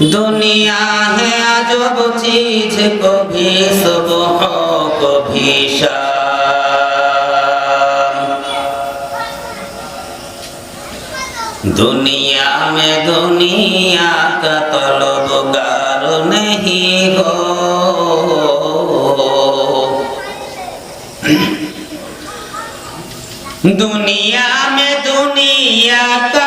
दुनिया है अजब चीज कभी सुबह कभी शाम दुनिया में दुनिया का तलबगार नहीं हो दुनिया में दुनिया का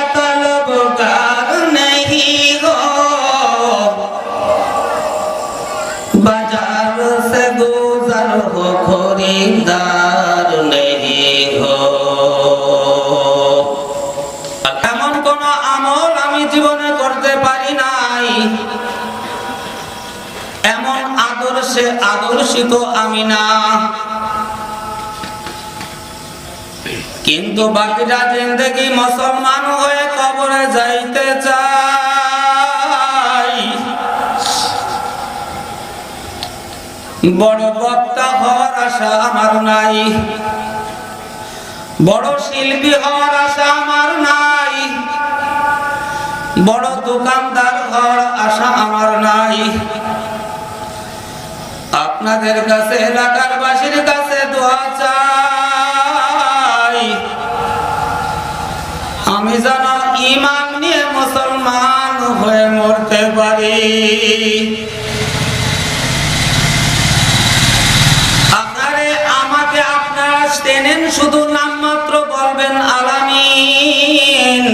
আদর্শে আদর্শিত আমি না কিন্তু বাকিটা জিন্দগি মুসলমান হয়ে কবরে যাইতে চাই বড় বক্তা হওয়ার আশা আমার নাই। বড় শিল্পী হওয়ার আশা আমার নাই। বড় দোকানদার হওয়ার আশা আমার নাই। আপনাদের কাছে এলাকার বাসীর কাছে দোয়া চাই। আমি যেন ইমান নিয়ে মুসলমান হয়ে মরতে পারি। আপনারে, আমাকে আপনারা বলবেন আলামিন।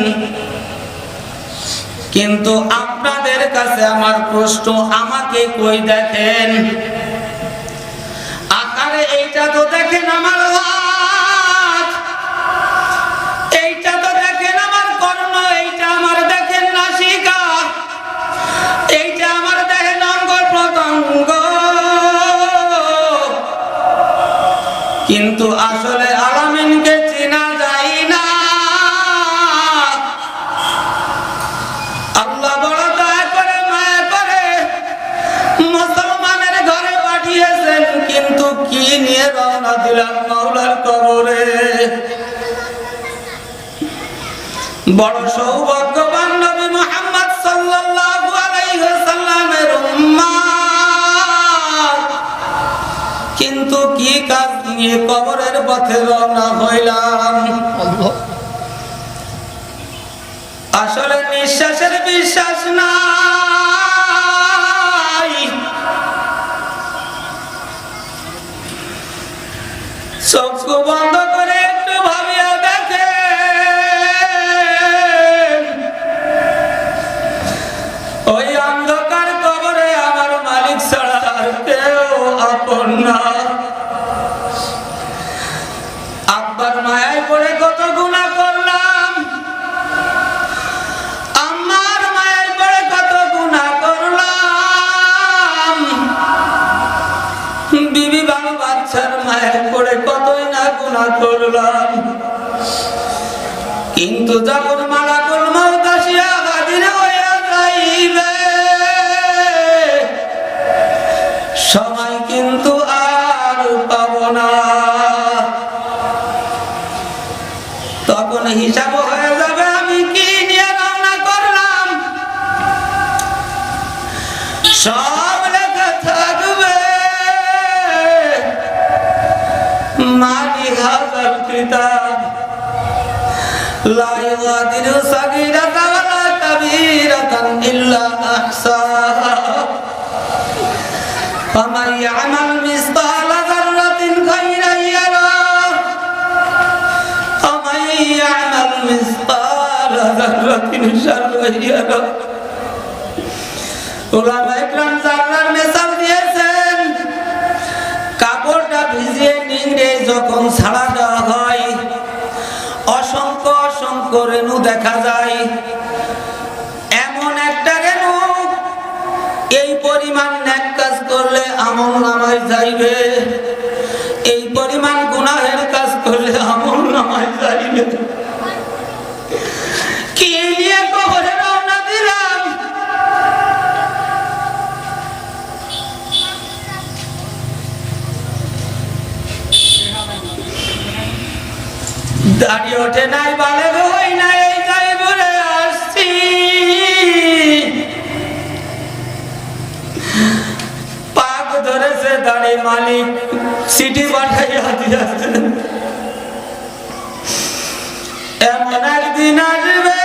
কিন্তু আপনাদের কাছে আমার প্রশ্ন, আমাকে কই দেখেন? দেখেন আমার এইটা তো দেখেন আমার কর্ণ, এইটা আমার দেখেন নাসিকা। এইটা আমার দেখেন অঙ্গ, প্রত্যঙ্গ। কিন্তু আসলে আলামিনকে বড় সৌভাগ্যবান নবী মুহাম্মদ সাল্লাল্লাহু আলাইহি ওয়াসাল্লামের উম্মাত কিন্তু কি কাজ নিয়ে কবরের পথে রওনা হইলাম? আসলে নিঃশ্বাসের বিশ্বাস নাই। চক্ষু বন্ধ করে একটু ভাবিয়া মায়ের পড়ে কতই না গুণা করলাম। কিন্তু যখন হাজার কিতাব لا يغادر صغيرة ولا كبيرة إلا أحصاها فمن يعمل مثقال ذرة خيرا يره ومن يعمل مثقال ذرة شرا يره ওলামা ইকরাম জান্নার মেসাল দিয়েছেন কাপড়টা ভিজিয়ে নিংড়ে যখন ছাড়া দেওয়া হয় দেখা যায়। এমন একটা রেণু এই পরিমাণ ন্যাক কাজ করলে আমল নামায় যাইবে। এই পরিমাণ গুনাহের কাজ করলে আমল নামায় যাইবে। দাঁড়িয়ে ওঠে নাই বালে দাঁড়ি মালিক সিটি পাঠাইয়া দিয়েছেন এমন একদিন আসবে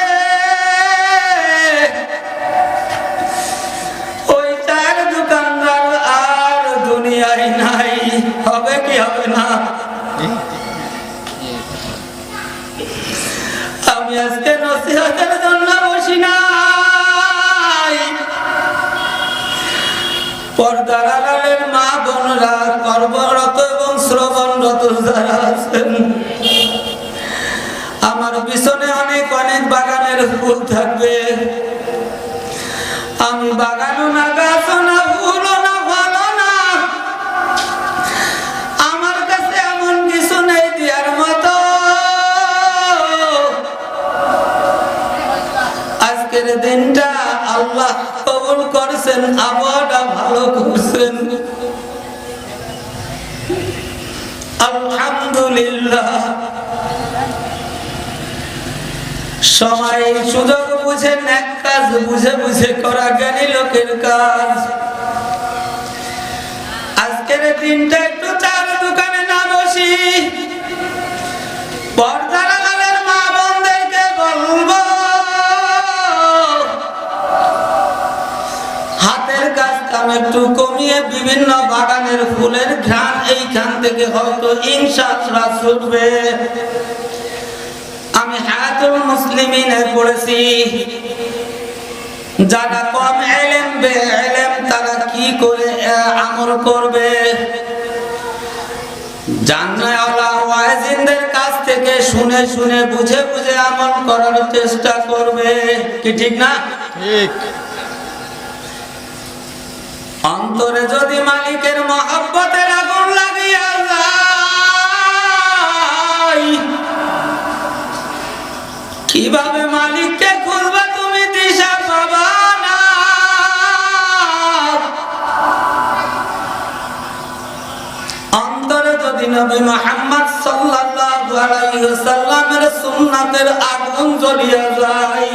ওই চার দোকানদার আর পর্দার মা কর্মরত এবং শ্রবণরত যারা আছেন। আমার পিছনে অনেক অনেক বাগানের ফুল থাকবে। আমি বাগানও না গাছও না ফুলও না ফলও না। আমার কাছে এমন কিছু নেই দেওয়ার মতো। আজকের দিনটা আল্লাহ কবুল করছেন, আবহাওয়াটা ভালো করছেন। আলহামদুলিল্লাহ সময় সুযোগ বুঝে এক কাজ, বুঝে বুঝে করা জ্ঞানী লোকের কাজ। আজকের দিনটা একটু চার দোকানে না বসি। পর্দার মা বোনদেরকে বলব, হাতের কাজ কাম একটু কমিয়ে বিভিন্ন বাগানের ফুলের ঘ্রাণ এইখান থেকে হয়তো ইনশাআল্লাহ ছুটবে। আমি হায়াতুল মুসলিমিনে পড়েছি। যারা কম এলেম বে এলেম, তারা কি করে আমল করবে? জাননাওয়ালা কাছ থেকে শুনে শুনে বুঝে বুঝে আমল করার চেষ্টা করবে। কি ঠিক না? ঠিক। অন্তরে যদি মালিকের মহব্বতের আগুন লাগিয়া যায়, কীভাবে মালিককে খুঁজবে তুমি দিশা পাবা না? অন্তরে যদি নবী মোহাম্মদ সাল্লাল্লাহু আলাইহি ওয়াসাল্লামের সুন্নাতের আগুন জ্বলিয়া যায়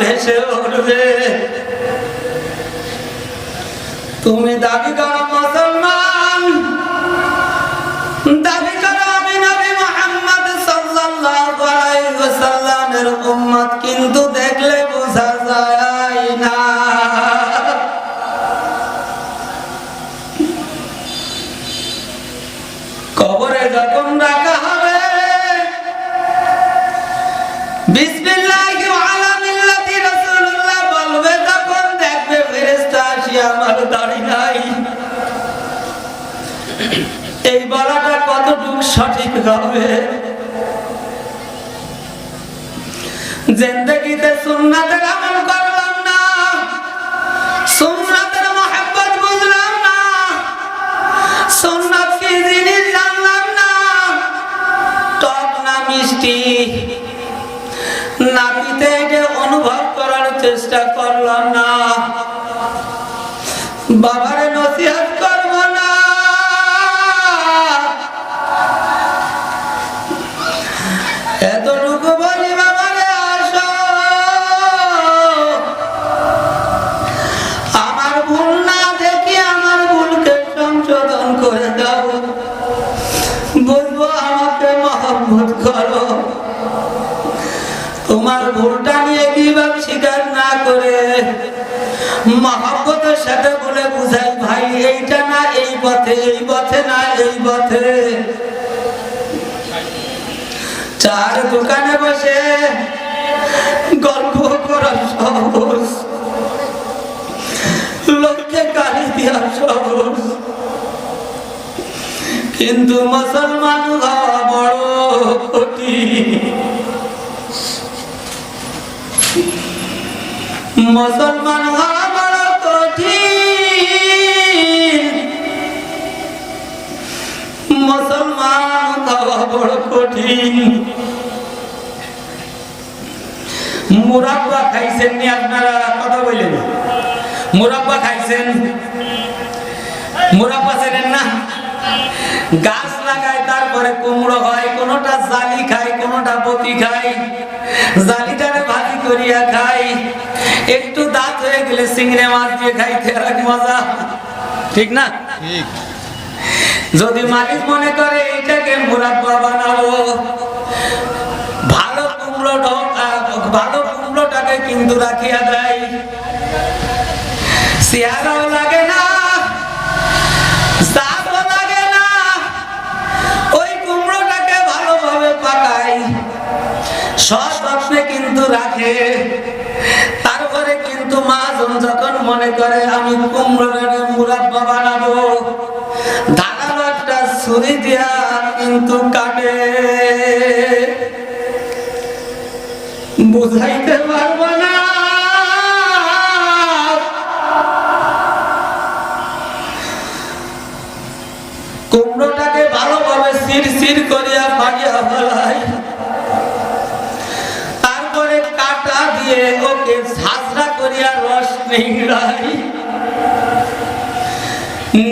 ভেসে উঠবে তুমি দাবি করো মিষ্টি নাপিতে অনুভব করার চেষ্টা করলাম না। তোমার ভুলটা নিয়ে কি কীভাবে স্বীকার না করে? মহব্বতের সাথে বলে বুঝাই, ভাই, এইটা না, এই পথে এই পথে না, এই পথে। চার দোকানে বসে গল্প করা সহজ লোককে গালি দেওয়া সহজ কিন্তু মুসলমান বড় কঠিন। মুসলমান হওয়া কঠিন। মুসলমান হওয়া বড় কঠিন। মুরাব্বা খাইছেন নি আপনারা? কথা বললেন মুরাব্বা খাইছেন? মুরাব্বা চেনেন না? গাছ লাগায় তারপরে কুমড়ো হয় কোনোটা জালি খায় কোনোটা পতি খায়। জালিটারে ভাজি করিয়া খাই একটু দাঁত হয়ে গেলে সিংড়ে মাছ দিয়ে খাইতে আর মজা। ঠিক না? ঠিক। যদি মালিক মনে করে এইটাকে মুরাব্বা বানাবো ভালো কুমড়ো ঢোকা ভালো কুমড়োটাকে কিন্তু রাখিয়া দেয়। চেহারাও সযত্নে কিন্তু রাখে। তারপরে কিন্তু মাজন যখন মনে করে, আমি কুমড়োটাকে মুরাব্বা বানাবো ধারালো একটা ছুরি দিয়া কিন্তু কাটে। বুঝাইতে পারব না। কুমড়োটাকে ভালোভাবে সির সির করিয়া ফাড়িয়া ফেলাই দিয়ে ওকে করিয়া রস নিংড়াই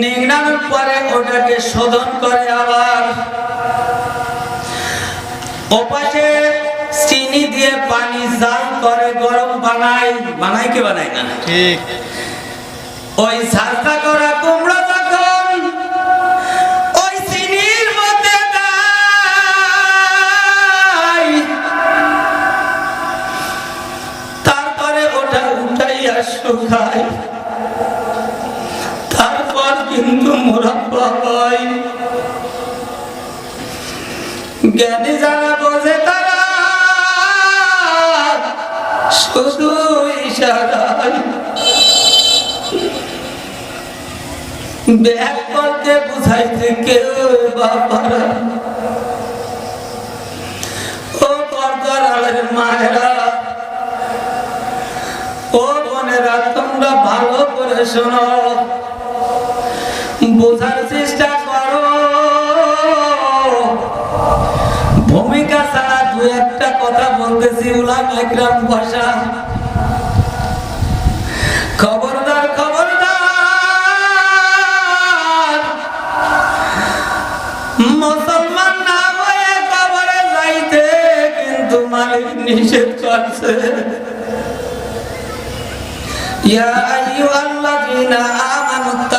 নিংড়ানোর পরে ওটাকে শোধন করে আবার। ওপাশে চিনি দিয়ে পানি জাল করে গরম বানাই। বানাই কে বানাই না? ঠিক। ওই ঝালটা করা কিন্তু মুরাব্বা হয় জ্ঞানী যারা বোঝে কেউ মায়েরা ও বোনেরা তোমরা ভালো করে শোনো। বোঝার চেষ্টা করো। ভূমিকা ছাড়া দু একটা কথা বলতেছি, উলাম একরাম ভাষা। খবরদার খবরদার। মুসলমান কিন্তু মালিক নিষেধ করছে। ইয়া আইয়ুহাল্লাযীনা আমানুত্তাকুল্লাহ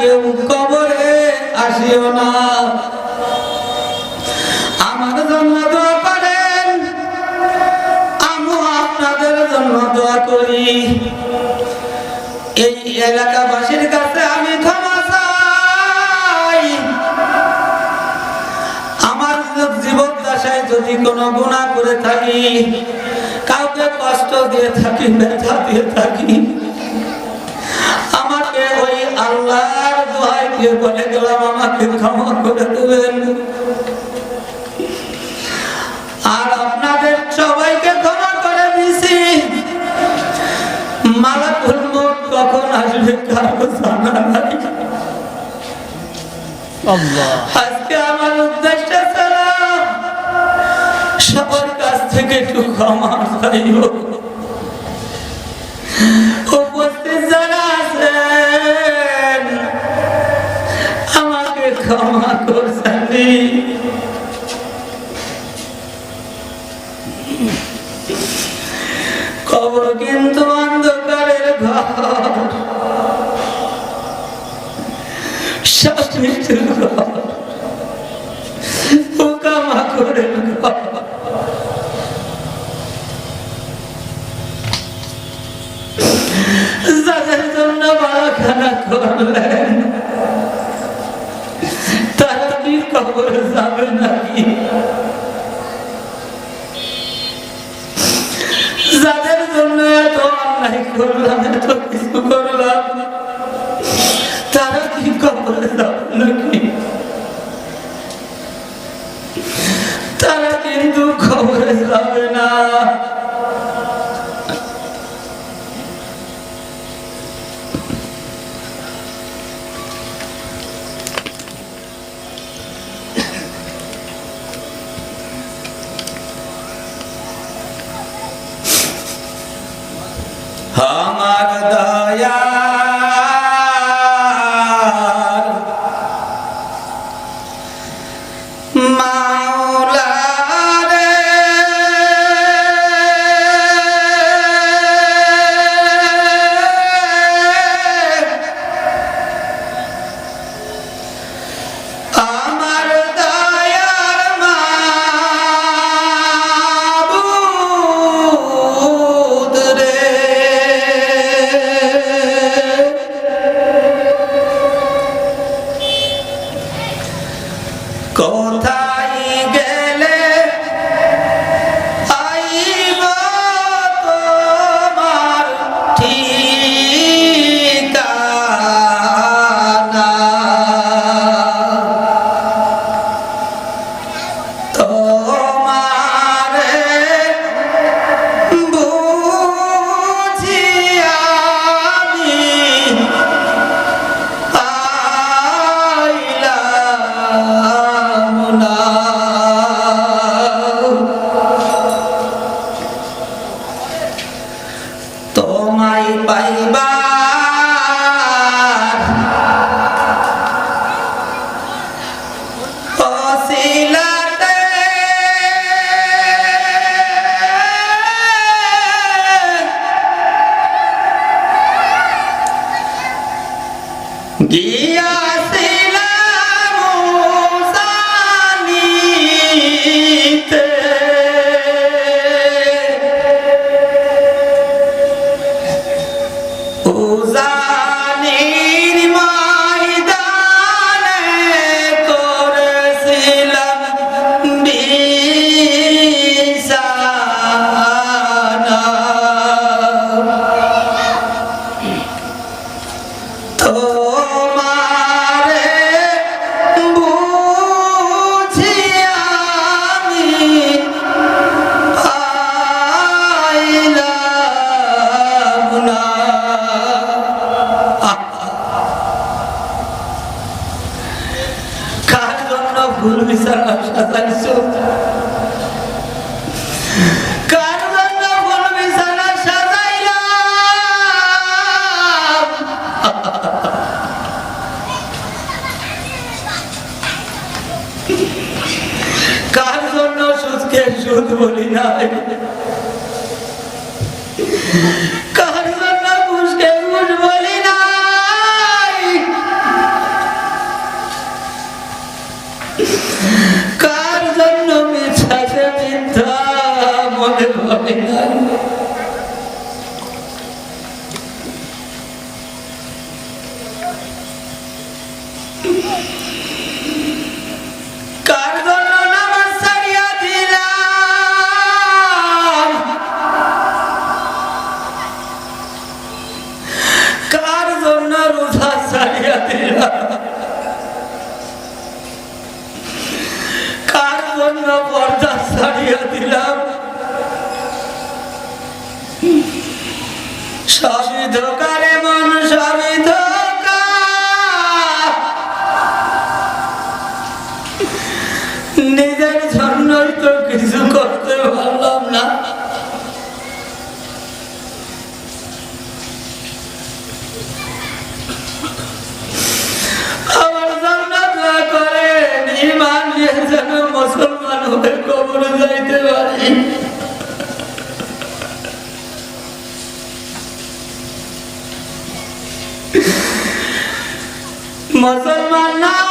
কেউ কবরে আসিও না। আমার জন্য দোয়া করেন আমি আপনাদের জন্য দোয়া করি। এই এলাকাবাসীর কাছে আমি ক্ষমা চাই। আমার জীবন দশায় যদি কোনো গুণা করে থাকি, কাউকে কষ্ট দিয়ে থাকি, ব্যথা দিয়ে থাকি দোহাই দিয়ে বলে গেলাম আমাকে ক্ষমা করে দেবেন। আর আপনাদের সবাইকে ক্ষমা করে দিছি। মালাকুল মউত কখন আসবে কারও জানা নাই। আল্লাহ। আজকে আমার উদ্দেশ্য ছিল সবার কাছ থেকে একটু ক্ষমা চাইব। করছেন কবর কিন্তু অন্ধকারের ঘর। শ্বাস ঘর। পোকামাকড়ের ঘর। জন্য বাড়াখানা করলেন। কবরে যাবে নাকি যাদের জন্য এত অন্যায় করলাম এত কিছু করলাম তারা কি কবরে যাবে Oh. গিয়াছিলাম কার জন্য মিথ্যাকে মিথ্যা মনে হয় নাই সবই ধোকারে নিজের তো কিছু করতে পারলাম না। যেন মুসলমান হয়ে কবরে যাইতে পারি। মুসলমান